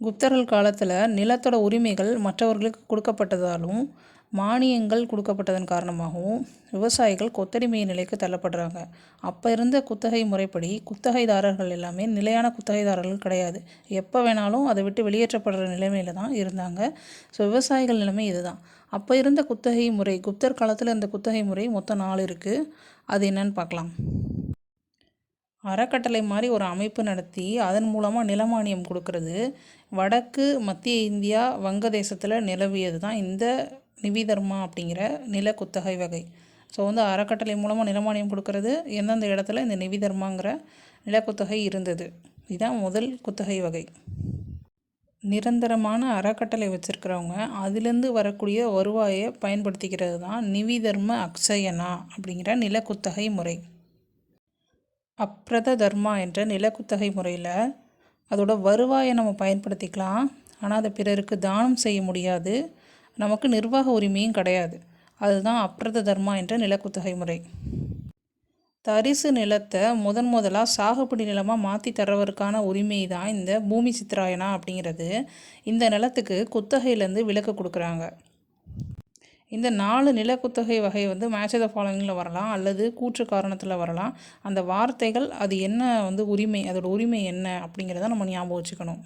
குப்தர்கள் காலத்தில் நிலத்தோட உரிமைகள் மற்றவர்களுக்கு கொடுக்கப்பட்டதாலும் மானியங்கள் கொடுக்கப்பட்டதன் காரணமாகவும் விவசாயிகள் கொத்தடிமை நிலைக்கு தள்ளப்படுறாங்க. அப்போ இருந்த குத்தகை முறைப்படி குத்தகைதாரர்கள் எல்லாமே நிலையான குத்தகைதாரர்கள் கிடையாது. எப்போ வேணாலும் அதை விட்டு வெளியேற்றப்படுற நிலைமையில் தான் இருந்தாங்க. ஸோ விவசாயிகள் நிலைமை இதுதான். அப்போ இருந்த குத்தகை முறை குப்தர் காலத்தில் இருந்த குத்தகை முறை மொத்தம் நாலு இருக்குது அது என்னன்னு பார்க்கலாம். அறக்கட்டளை மாதிரி ஒரு அமைப்பு நடத்தி அதன் மூலமாக நிலமானியம் கொடுக்கறது. வடக்கு மத்திய இந்தியா வங்கதேசத்தில் நிலவியது தான் இந்த நிவிதர்மா அப்படிங்கிற நில குத்தகை வகை. ஸோ வந்து அறக்கட்டளை மூலமாக நிலமானியம் கொடுக்கறது எந்தெந்த இடத்துல இந்த நிவிதர்மாங்கிற நிலக்குத்தகை இருந்தது. இதுதான் முதல் குத்தகை வகை. நிரந்தரமான அறக்கட்டளை வச்சுருக்கிறவங்க அதுலேருந்து வரக்கூடிய வருவாயை பயன்படுத்திக்கிறது தான் நிவிதர்ம அக்ஷயனா அப்படிங்கிற நிலக்குத்தகை முறை. அப்ரத தர்மா என்ற நிலக்குத்தகை முறையில் அதோட வருவாயை நம்ம பயன்படுத்திக்கலாம். ஆனால் அதை பிறருக்கு தானம் செய்ய முடியாது. நமக்கு நிர்வாக உரிமையும் கிடையாது. அதுதான் அப்ரத தர்மா என்ற நிலக்குத்தகை முறை. தரிசு நிலத்தை முதன் முதலாக சாகுபடி நிலமாக மாற்றி தர்றவருக்கான உரிமை தான் இந்த பூமி சித்ராயனா அப்படிங்கிறது. இந்த நிலத்துக்கு குத்தகையிலேருந்து விலக்கு கொடுக்குறாங்க. இந்த நாலு நிலக்குத்தகை வகை வந்து மேட்ச் த ஃபாலோவிங்கில் வரலாம் அல்லது கூற்று காரணத்தில் வரலாம். அந்த வார்த்தைகள் அது என்ன வந்து உரிமை அதோட உரிமை என்ன அப்படிங்கிறத நம்ம ஞாபகம் வச்சுக்கணும்.